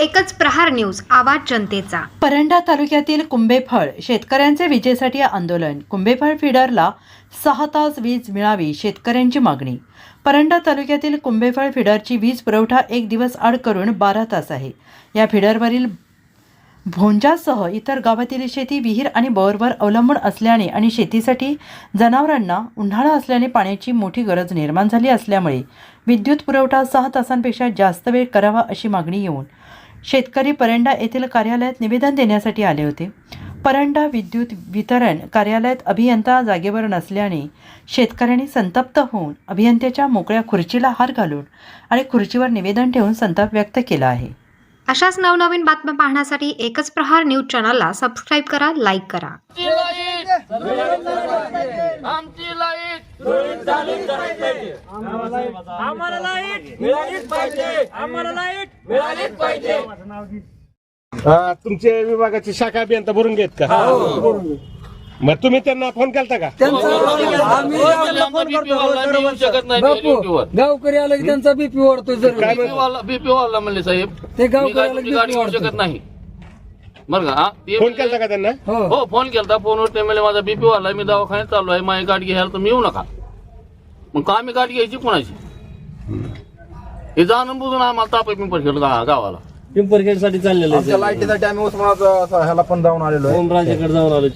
एकच प्रहार न्यूज आवाज जनतेचा. परंडा तालुक्यातील कुंभेफळ शेतकऱ्यांचे विजेसाठी आंदोलन. कुंभेफळ फिडरला सहा तास वीज मिळावी शेतकऱ्यांची मागणी. परंडा तालुक्यातील कुंभेफळ फिडरची वीज पुरवठा एक दिवस आड करून बारा तास आहे. या फिडरवरील भोंजासह इतर गावातील शेती विहीर आणि बोरवर अवलंबून असल्याने आणि शेतीसाठी जनावरांना उन्हाळा असल्याने पाण्याची मोठी गरज निर्माण झाली असल्यामुळे विद्युत पुरवठा सहा तासांपेक्षा जास्त वेळ करावा अशी मागणी येऊन शेतकरी परंडा येथील कार्यालयात निवेदन देण्यासाठी आले होते. परंडा विद्युत वितरण कार्यालयात अभियंता जागेवर नसल्याने शेतकऱ्यांनी संतप्त होऊन अभियंत्याच्या मोकळ्या खुर्चीला हार घालून आणि खुर्चीवर निवेदन ठेवून संताप व्यक्त केला आहे. अशाच नवनवीन बातम्या पाहण्यासाठी एकच प्रहार न्यूज चॅनलला सबस्क्राईब करा लाईक करा. आमची लाइट आम्हाला लाइट मिळालीच पाहिजे. आम्हाला लाइट मिळालीच पाहिजे. हा, तुमच्या विभागाची शाखा अभियंता भरून घेत का? मग तुम्ही त्यांना फोन केलता का? येऊ शकत नाही बापू गावकरी आलं की त्यांचा बीपी वाढतो जर काय म्हणतो बीपी वाला म्हणले साहेब. ते मी गावकरी काय आलं तुमची की गाडी बीपी घेऊ शकत वाढतो नाही. बरं का हा? ते फोन केलता का त्यांना? हो. हो फोन केलता. फोनवर ते म्हणले माझा बीपी वाला मी दवाखान्यात चालू आहे. माझी गाडी घ्यायला तुम्ही येऊ नका. मग का आम्ही गाडी घ्यायची कोणाची? हे जाणून बुजून आम्हाला ताप पिंपर खेळ गावाला. पिंपरखेडसाठी चाललेलं आमच्या लाईटीसाठी आम्ही उस्मानाबाद ह्याला पण जाऊन आलेलो आहे. ओमराजेकडे जाऊन आलो